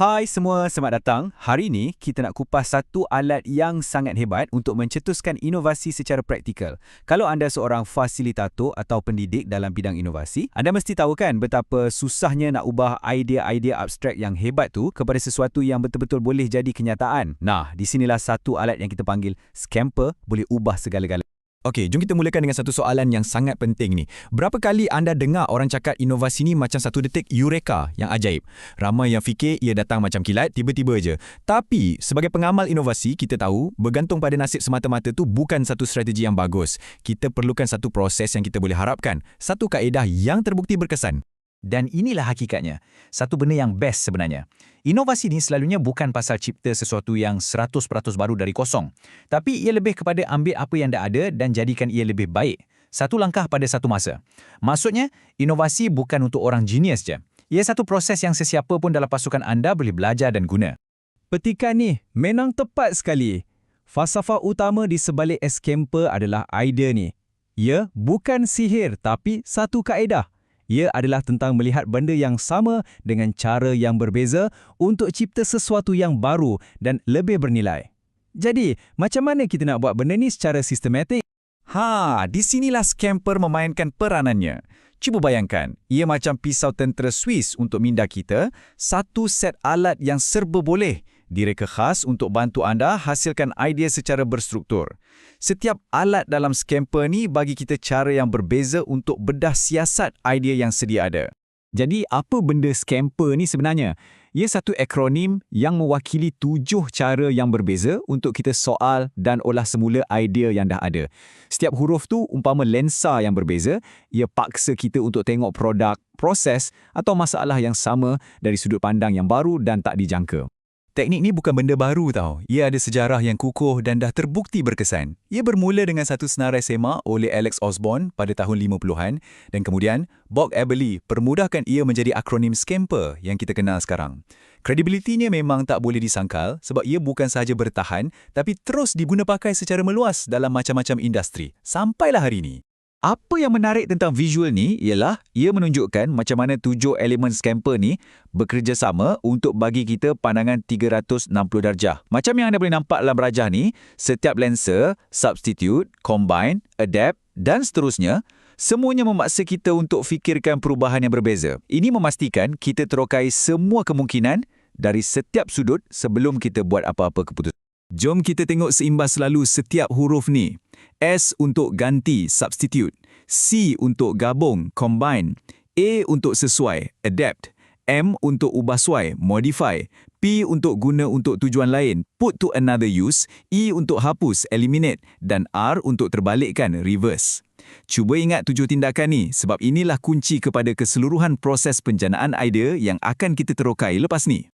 Hai semua, selamat datang. Hari ini kita nak kupas satu alat yang sangat hebat untuk mencetuskan inovasi secara praktikal. Kalau anda seorang fasilitator atau pendidik dalam bidang inovasi, anda mesti tahu kan betapa susahnya nak ubah idea-idea abstrak yang hebat tu kepada sesuatu yang betul-betul boleh jadi kenyataan. Nah, di sinilah satu alat yang kita panggil Scamper boleh ubah segala-galanya. Okey, jom kita mulakan dengan satu soalan yang sangat penting ni. Berapa kali anda dengar orang cakap inovasi ni macam satu detik eureka yang ajaib? Ramai yang fikir ia datang macam kilat, tiba-tiba je. Tapi, sebagai pengamal inovasi, kita tahu bergantung pada nasib semata-mata tu bukan satu strategi yang bagus. Kita perlukan satu proses yang kita boleh harapkan. Satu kaedah yang terbukti berkesan. Dan inilah hakikatnya, satu benda yang best sebenarnya. Inovasi ni selalunya bukan pasal cipta sesuatu yang 100% baru dari kosong. Tapi ia lebih kepada ambil apa yang dah ada dan jadikan ia lebih baik. Satu langkah pada satu masa. Maksudnya, inovasi bukan untuk orang genius je. Ia satu proses yang sesiapa pun dalam pasukan anda boleh belajar dan guna. Petikan ni memang tepat sekali. Falsafah utama di sebalik Escamper adalah idea ni. Ia bukan sihir tapi satu kaedah. Ia adalah tentang melihat benda yang sama dengan cara yang berbeza untuk cipta sesuatu yang baru dan lebih bernilai. Jadi, macam mana kita nak buat benda ni secara sistematik? Ha, di sinilah scamper memainkan peranannya. Cuba bayangkan, ia macam pisau tentera Swiss untuk minda kita, satu set alat yang serba boleh direka khas untuk bantu anda hasilkan idea secara berstruktur. Setiap alat dalam Scamper ni bagi kita cara yang berbeza untuk bedah siasat idea yang sedia ada. Jadi, apa benda Scamper ni sebenarnya? Ia satu akronim yang mewakili tujuh cara yang berbeza untuk kita soal dan olah semula idea yang dah ada. Setiap huruf tu umpama lensa yang berbeza, ia paksa kita untuk tengok produk, proses atau masalah yang sama dari sudut pandang yang baru dan tak dijangka. Teknik ni bukan benda baru tau. Ia ada sejarah yang kukuh dan dah terbukti berkesan. Ia bermula dengan satu senarai semak oleh Alex Osborne pada tahun 50-an dan kemudian Bob Eberly permudahkan ia menjadi akronim Scamper yang kita kenal sekarang. Kredibilitinya memang tak boleh disangkal sebab ia bukan sahaja bertahan tapi terus diguna pakai secara meluas dalam macam-macam industri sampailah hari ini. Apa yang menarik tentang visual ni ialah ia menunjukkan macam mana tujuh elemen scamper ni bekerjasama untuk bagi kita pandangan 360 darjah. Macam yang anda boleh nampak dalam rajah ni, setiap lensa, substitute, combine, adapt dan seterusnya, semuanya memaksa kita untuk fikirkan perubahan yang berbeza. Ini memastikan kita terokai semua kemungkinan dari setiap sudut sebelum kita buat apa-apa keputusan. Jom kita tengok seimbas selalu setiap huruf ni. S untuk ganti, substitute. C untuk gabung, combine. A untuk sesuai, adapt. M untuk ubah suai, modify. P untuk guna untuk tujuan lain, put to another use. E untuk hapus, eliminate. Dan R untuk terbalikkan, reverse. Cuba ingat tujuh tindakan ni sebab inilah kunci kepada keseluruhan proses penjanaan idea yang akan kita terokai lepas ni.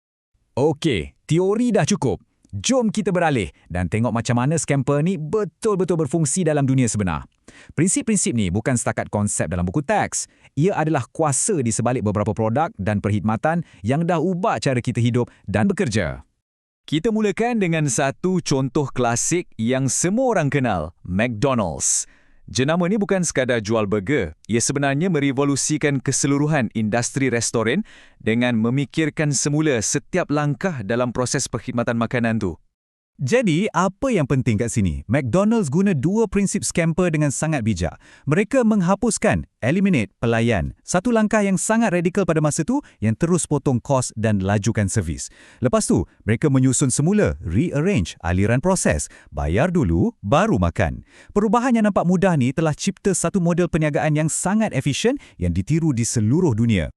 Okey, teori dah cukup. Jom kita beralih dan tengok macam mana scamper ni betul-betul berfungsi dalam dunia sebenar. Prinsip-prinsip ni bukan setakat konsep dalam buku teks. Ia adalah kuasa di sebalik beberapa produk dan perkhidmatan yang dah ubah cara kita hidup dan bekerja. Kita mulakan dengan satu contoh klasik yang semua orang kenal, McDonald's. Jenama ni bukan sekadar jual burger. Ia sebenarnya merevolusikan keseluruhan industri restoran dengan memikirkan semula setiap langkah dalam proses perkhidmatan makanan tu. Jadi, apa yang penting kat sini? McDonald's guna dua prinsip scamper dengan sangat bijak. Mereka menghapuskan, eliminate pelayan. Satu langkah yang sangat radikal pada masa tu yang terus potong kos dan lajukan servis. Lepas tu, mereka menyusun semula, rearrange aliran proses, bayar dulu, baru makan. Perubahan yang nampak mudah ni telah cipta satu model perniagaan yang sangat efisien yang ditiru di seluruh dunia.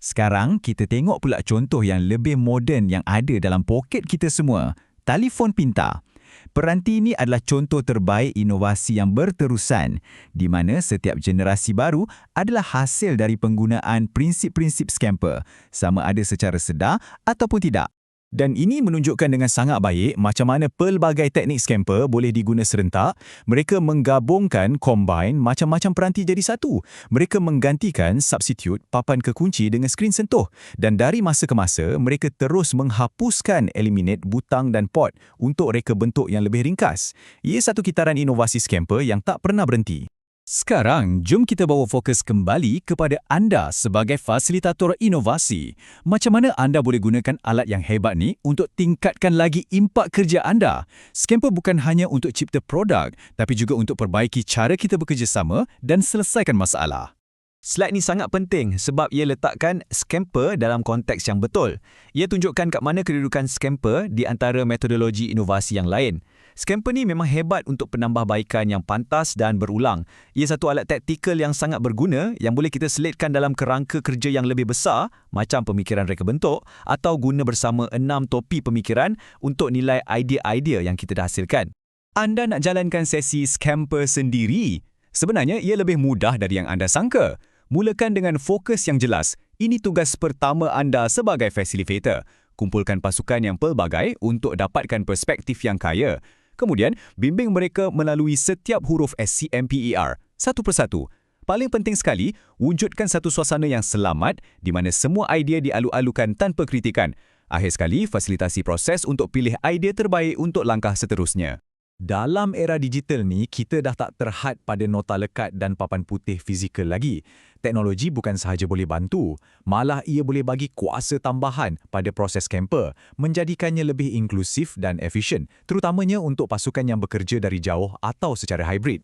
Sekarang, kita tengok pula contoh yang lebih moden yang ada dalam poket kita semua telefon pintar. Peranti ini adalah contoh terbaik inovasi yang berterusan di mana setiap generasi baru adalah hasil dari penggunaan prinsip-prinsip scamper sama ada secara sedar ataupun tidak. Dan ini menunjukkan dengan sangat baik macam mana pelbagai teknik scamper boleh diguna serentak. Mereka menggabungkan, combine macam-macam peranti jadi satu. Mereka menggantikan substitute papan kekunci dengan skrin sentuh. Dan dari masa ke masa, mereka terus menghapuskan eliminate butang dan pot untuk reka bentuk yang lebih ringkas. Ia satu kitaran inovasi scamper yang tak pernah berhenti. Sekarang, jom kita bawa fokus kembali kepada anda sebagai fasilitator inovasi. Macam mana anda boleh gunakan alat yang hebat ni untuk tingkatkan lagi impak kerja anda? Scamper bukan hanya untuk cipta produk, tapi juga untuk perbaiki cara kita bekerjasama dan selesaikan masalah. Slide ni sangat penting sebab ia letakkan scamper dalam konteks yang betul. Ia tunjukkan kat mana kedudukan scamper di antara metodologi inovasi yang lain. Scamper ni memang hebat untuk penambahbaikan yang pantas dan berulang. Ia satu alat taktikal yang sangat berguna yang boleh kita selitkan dalam kerangka kerja yang lebih besar macam pemikiran reka bentuk atau guna bersama enam topi pemikiran untuk nilai idea-idea yang kita dah hasilkan. Anda nak jalankan sesi scamper sendiri? Sebenarnya ia lebih mudah dari yang anda sangka. Mulakan dengan fokus yang jelas. Ini tugas pertama anda sebagai facilitator. Kumpulkan pasukan yang pelbagai untuk dapatkan perspektif yang kaya. Kemudian, bimbing mereka melalui setiap huruf SCMPER, satu persatu. Paling penting sekali, wujudkan satu suasana yang selamat di mana semua idea dialu-alukan tanpa kritikan. Akhir sekali, fasilitasi proses untuk pilih idea terbaik untuk langkah seterusnya. Dalam era digital ni, kita dah tak terhad pada nota lekat dan papan putih fizikal lagi. Teknologi bukan sahaja boleh bantu, malah ia boleh bagi kuasa tambahan pada proses camper, menjadikannya lebih inklusif dan efisien, terutamanya untuk pasukan yang bekerja dari jauh atau secara hybrid.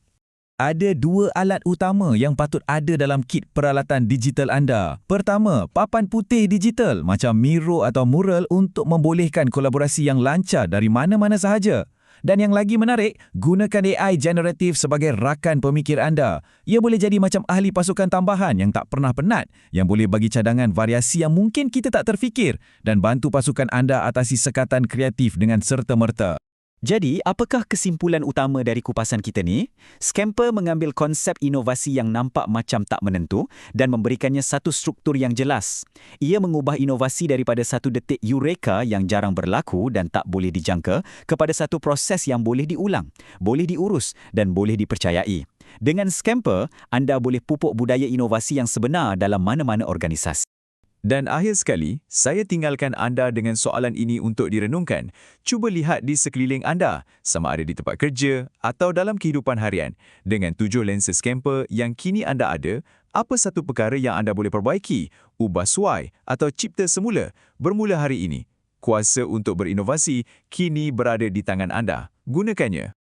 Ada dua alat utama yang patut ada dalam kit peralatan digital anda. Pertama, papan putih digital macam Miro atau Mural untuk membolehkan kolaborasi yang lancar dari mana-mana sahaja. Dan yang lagi menarik, gunakan AI generatif sebagai rakan pemikir anda. Ia boleh jadi macam ahli pasukan tambahan yang tak pernah penat, yang boleh bagi cadangan variasi yang mungkin kita tak terfikir dan bantu pasukan anda atasi sekatan kreatif dengan serta-merta. Jadi, apakah kesimpulan utama dari kupasan kita ni? Scamper mengambil konsep inovasi yang nampak macam tak menentu dan memberikannya satu struktur yang jelas. Ia mengubah inovasi daripada satu detik eureka yang jarang berlaku dan tak boleh dijangka kepada satu proses yang boleh diulang, boleh diurus dan boleh dipercayai. Dengan Scamper, anda boleh pupuk budaya inovasi yang sebenar dalam mana-mana organisasi. Dan akhir sekali, saya tinggalkan anda dengan soalan ini untuk direnungkan. Cuba lihat di sekeliling anda, sama ada di tempat kerja atau dalam kehidupan harian. Dengan tujuh lensa scamper yang kini anda ada, apa satu perkara yang anda boleh perbaiki, ubah suai atau cipta semula bermula hari ini? Kuasa untuk berinovasi kini berada di tangan anda. Gunakannya.